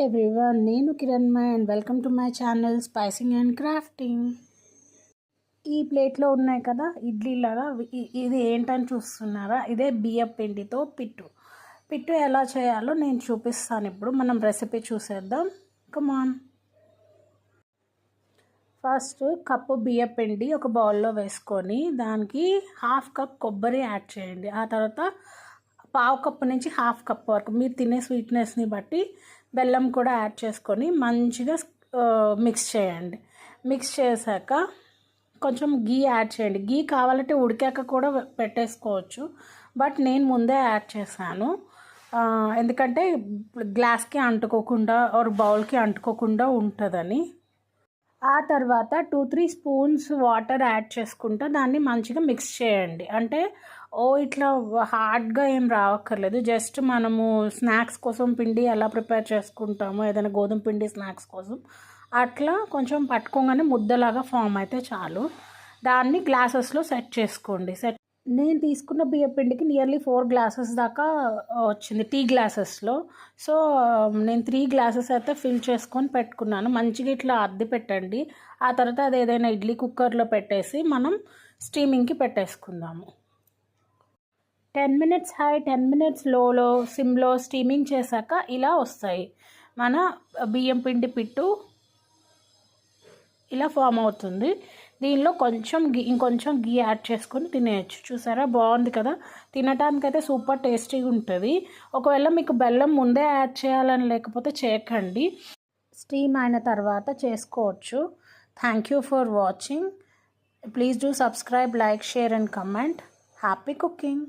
Everyone నేను Kiran my and welcome to my channel spicing and crafting ఈ ప్లేట్లో ఉన్నాయి కదా ఇడ్లీ ఇది ఏంటని చూస్తున్నారా? ఇదే బియ్యం పిండితో పిట్టు. పిట్టు ఎలా చేయాలో నేను చూపిస్తాను ఇప్పుడు. మనం రెసిపీ చూసేద్దాం. కమాన్ ఫస్ట్ కప్పు బియ్య పిండి ఒక బౌల్లో వేసుకొని దానికి హాఫ్ కప్ కొబ్బరి యాడ్ చేయండి. ఆ తర్వాత పావు కప్పు నుంచి హాఫ్ కప్ వరకు మీరు తినే స్వీట్నెస్ని బట్టి బెల్లం కూడా యాడ్ చేసుకొని మంచిగా మిక్స్ చేయండి. మిక్స్ చేశాక కొంచెం గీ యాడ్ చేయండి. గీ కావాలంటే ఉడికాక కూడా పెట్టేసుకోవచ్చు. బట్ నేను ముందే యాడ్ చేశాను. ఎందుకంటే గ్లాస్కి అంటుకోకుండా ఆర్ బౌల్కి అంటుకోకుండా ఉంటుందని. ఆ తర్వాత two three spoons water add చేసుకుంటా దాన్ని మంచిగా మిక్స్ చేయండి. అంటే ఓ ఇట్లా హార్డ్గా ఏం రావక్కర్లేదు. జస్ట్ మనము స్నాక్స్ కోసం పిండి ఎలా ప్రిపేర్ చేసుకుంటామో ఏదైనా గోధుమ పిండి స్నాక్స్ కోసం అట్లా కొంచెం పట్టుకోగానే ముద్దలాగా ఫామ్ అయితే చాలు. దాన్ని గ్లాసెస్లో సెట్ చేసుకోండి. సెట్ నేను తీసుకున్న బియ్య పిండికి నియర్లీ ఫోర్ గ్లాసెస్ దాకా వచ్చింది టీ గ్లాసెస్లో సో నేను త్రీ గ్లాసెస్ అయితే ఫిల్ చేసుకొని పెట్టుకున్నాను. మంచిగా ఇట్లా అద్దె పెట్టండి. ఆ తర్వాత అది ఏదైనా ఇడ్లీ కుక్కర్లో పెట్టేసి మనం స్టీమింగ్కి పెట్టేసుకుందాము. Ten minutes high ten minutes లోలో సిమ్లో స్టీమింగ్ చేశాక ఇలా వస్తాయి. మన బియ్యం పిండి పిట్టు ఇలా ఫామ్ అవుతుంది. దీనిలో కొంచెం గీ ఇంకొంచెం గీ యాడ్ చేసుకొని తినేయచ్చు. చూసారా? బాగుంది కదా? తినటానికైతే సూపర్ టేస్టీగా ఉంటుంది. ఒకవేళ మీకు బెల్లం ముందే యాడ్ చేయాలని లేకపోతే చేయకండి. స్టీమ్ అయిన తర్వాత చేసుకోవచ్చు. Thank you for watching. Please do subscribe like share and comment. Happy cooking!